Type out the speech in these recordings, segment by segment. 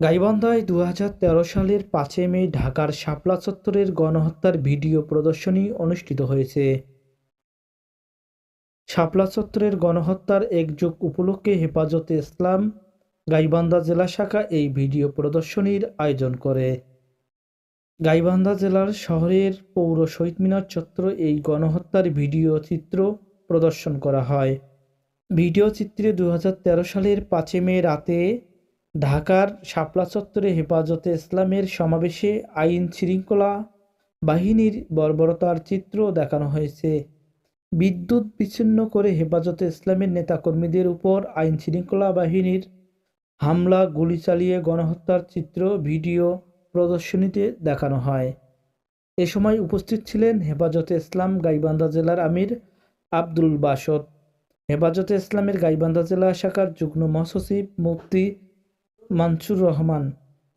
গাইবান্ধায় দু হাজার তেরো সালের পাঁচই মে ঢাকার শাপলা চত্বরের গণহত্যার ভিডিও প্রদর্শনী অনুষ্ঠিত হয়েছে। শাপলা চত্বরের গণহত্যার এক যুগ উপলক্ষে হেফাজতে ইসলাম গাইবান্ধা জেলা শাখা এই ভিডিও প্রদর্শনীর আয়োজন করে। গাইবান্ধা জেলার শহরের পৌর শহীদ মিনার চত্বর এই গণহত্যার ভিডিও চিত্র প্রদর্শন করা হয়। ভিডিও চিত্রে দু হাজার তেরো সালের পাঁচই মে রাতে ঢাকার শাপলা চত্বরে হেফাজতে ইসলামের সমাবেশে আইন শৃঙ্খলা বাহিনীর বর্বরতার চিত্র দেখানো হয়েছে। বিদ্যুৎ বিচ্ছিন্ন করে হেফাজতে ইসলামের নেতাকর্মীদের উপর আইন শৃঙ্খলা বাহিনীর হামলা, গুলি চালিয়ে গণহত্যার চিত্র ভিডিও প্রদর্শনীতে দেখানো হয়। এ সময় উপস্থিত ছিলেন হেফাজতে ইসলাম গাইবান্ধা জেলার আমির আব্দুল বাসদ। হেফাজতে ইসলামের গাইবান্ধা জেলা শাখার যুগ্ম মহাসচিব মুফতি মানসুর রহমান।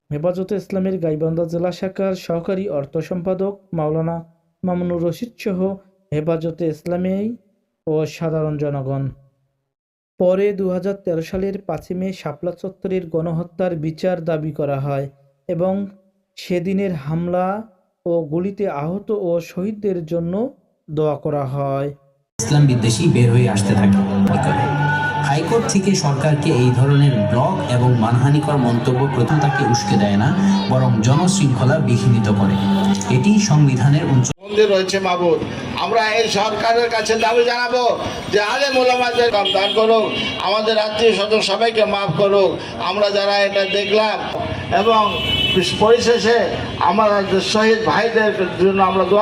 হেফাজতে ইসলামের গাইবান্ধা জেলা শাখার সহকারী অর্থ সম্পাদক মাওলানা মামুনুর রশিদ সহ হেফাজতে ইসলামী ও সাধারণ জনগণ। পরে দু হাজার তেরো সালের পাঁচই মে শাপলা চত্বরের গণহত্যার বিচার দাবি করা হয় এবং সেদিনের হামলা ও গুলিতে আহত ও শহীদদের জন্য দোয়া করা হয়। ইসলাম বিদ্বেষী বের হয়ে আসতে থাকে। হাইকোর্ট থেকে সরকারকে এই ধরনের ব্লগ এবং মানহানিকর মন্তব্য প্রথম তাকে উস্কে দেয় না, বরং জনশৃঙ্খলা বিঘ্নিত করে। এটি সংবিধানের মন্দির রয়েছে মাবুদ। আমরা এই সরকারের কাছে দাবি জানাব যে আলে মোলামাদের দান করুক, আমাদের আত্মীয় স্বজন সবাইকে মাফ করুক, আমরা যারা এটা দেখলাম এবং পরিশেষে আমার শহীদ ভাইদের জন্য আমরা দোয়া